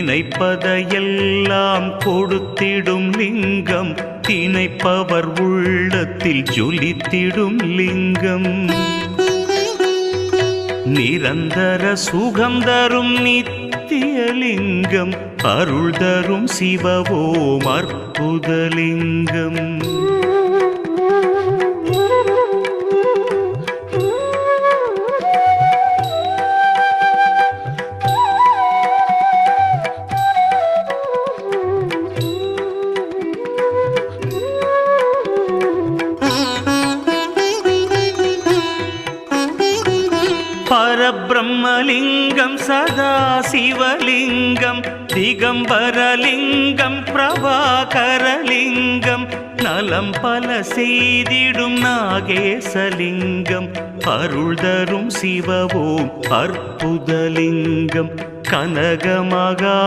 நினைப்பதையெல்லாம் கொடுத்திடும் லிங்கம் திணைப்பவர் உள்ளத்தில் ஜொலித்திடும் லிங்கம். நிரந்தர சுகம் தரும் நித்தியலிங்கம் அருள் தரும் சிவவோம் அற்புதலிங்கம். பரபிரம்மலிங்கம் சதா சிவலிங்கம் திகம்பரலிங்கம் பிரபாகரலிங்கம் நலம் பல செய்திடும் நாகேசலிங்கம் அருள் தரும் சிவவோம் அற்புதலிங்கம் கனகமகா